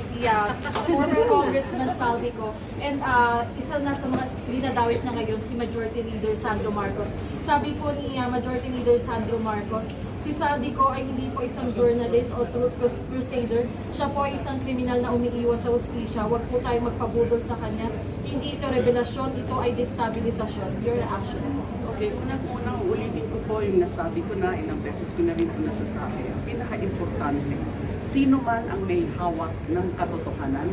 si uh, former Congressman Saldico and uh, isa na sa mga dinadawit na ngayon si Majority Leader Sandro Marcos. Sabi po ni uh, Majority Leader Sandro Marcos, si Saldico ay hindi po isang journalist o truth crusader. Siya po ay isang kriminal na umiiwas sa hustisya. Huwag po tayo magpabudol sa kanya. Hindi ito revelasyon, ito ay destabilisasyon. Your reaction? Okay, unang-unang ulitin ko po yung nasabi ko na, ilang beses ko na rin po nasasabi. Ang pinaka-importante, sino man ang may hawak ng katotohanan,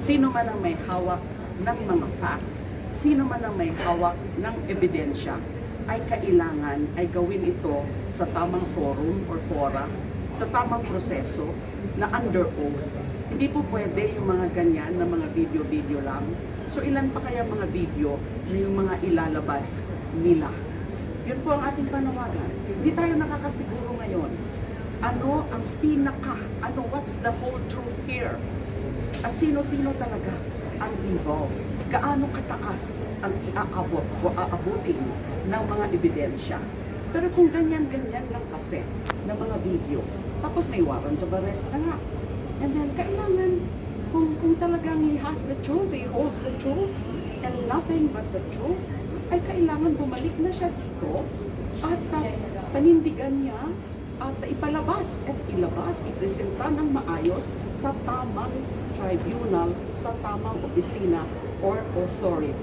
sino man ang may hawak ng mga facts, sino man ang may hawak ng ebidensya, ay kailangan ay gawin ito sa tamang forum or fora, sa tamang proseso na under oath. Hindi po pwede yung mga ganyan na mga video-video lang. So ilan pa kaya mga video na yung mga ilalabas nila? Yun po ang ating panawagan. Hindi tayo nakakasiguro ngayon. Ano ang pinaka, ano, what's the whole truth here? At sino-sino talaga ang involved? Gaano kataas ang iaabot o aabutin ng mga ebidensya? Pero kung ganyan-ganyan lang kasi ng mga video, tapos may warrant of arrest na nga. And then, kailangan, kung, kung talagang he has the truth, he holds the truth, and nothing but the truth, ay kailangan bumalik na siya dito at uh, panindigan niya at ipalabas at ilabas, ipresenta ng maayos sa tamang tribunal, sa tamang opisina or authority.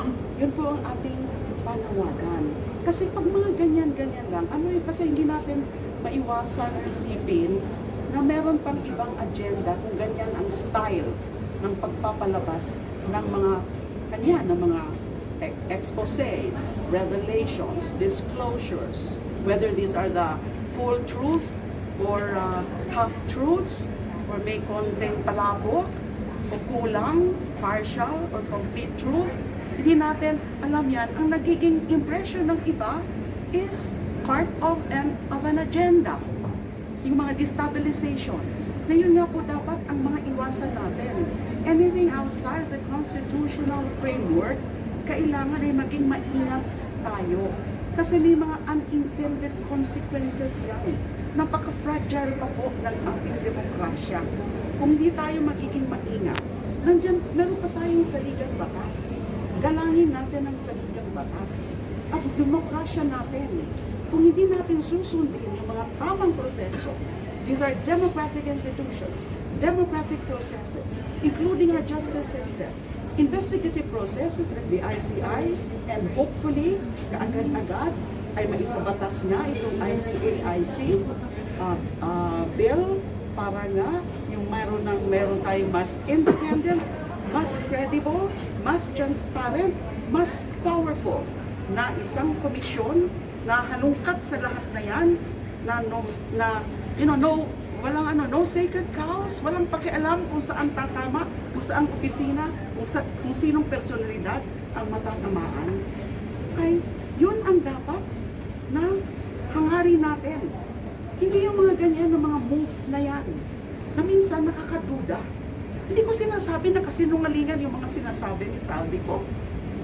Yun po ang ating panawagan. Kasi pag mga ganyan-ganyan lang, ano yun, kasi hindi natin maiwasan isipin na meron pang ibang agenda kung ganyan ang style ng pagpapalabas ng mga kanya, ng mga e- exposés, revelations, disclosures, whether these are the full truth or uh, half-truths or may konting palabok o kulang, partial or complete truth, hindi natin alam yan. Ang nagiging impression ng iba is part of an, of an agenda. Yung mga destabilization. Na yun nga po dapat ang mga iwasan natin. Anything outside the constitutional framework, kailangan ay maging maingat tayo. Kasi may mga unintended consequences yan. Napaka-fragile pa po ng ating demokrasya. Kung di tayo magiging maingat, nandyan, meron pa tayong saligang batas. Galangin natin ang saligang batas. At demokrasya natin, kung hindi natin susundin yung mga tamang proseso, these are democratic institutions, democratic processes, including our justice system, investigative processes like the ICI, and hopefully, kaagad-agad ay maisabatas na itong ICAIC uh, uh, bill para na yung meron ng meron tayong mas independent, mas credible, mas transparent, mas powerful na isang komisyon na halungkat sa lahat na yan na no, na you know no walang ano no sacred cows walang pakialam kung saan tatama kung saan opisina kung, sa, kung sinong personalidad ang matatamaan. Ay yun ang dapat na hangarin natin. Hindi yung mga ganyan na mga moves na yan na minsan nakakaduda. Hindi ko sinasabi na kasinungalingan yung mga sinasabi ni Salvi ko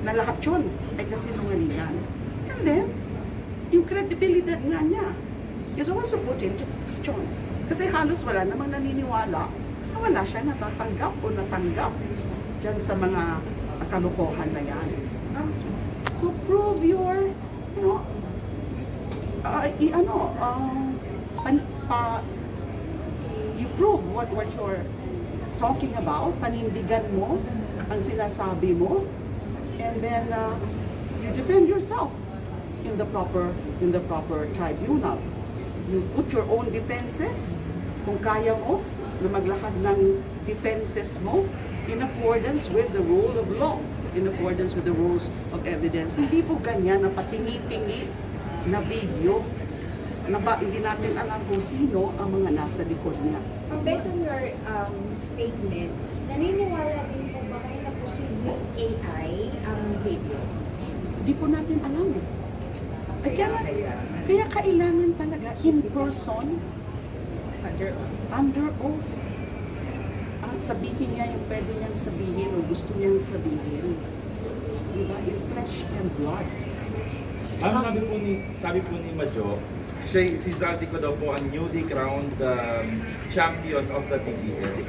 na lahat yun ay kasinungalingan. And then yung credibility nga niya is also put into question. Kasi halos wala namang naniniwala na wala siya natatanggap o natanggap dyan sa mga kalokohan na yan. So prove your, you know, uh, i, ano, um, pan, pa, you prove what, what you're talking about, panindigan mo ang sinasabi mo, and then uh, you defend yourself in the proper in the proper tribunal. You put your own defenses kung kaya mo na maglakad ng defenses mo in accordance with the rule of law, in accordance with the rules of evidence. Hindi po ganyan na patingi-tingi na video na ba, hindi natin alam kung sino ang mga nasa likod niya. Based on your um, statements, naniniwala din po ba kayo na posibleng AI ang video? Hindi po natin alam eh. Ay, kaya, kaya kailangan talaga in person, Under under oath. Ang sabihin niya yung pwede niyang sabihin o gusto niyang sabihin. Diba? In flesh and blood. Ang sabi po ni sabi po ni Majo, siya si Zaldico daw po ang newly crowned um, champion of the TGS.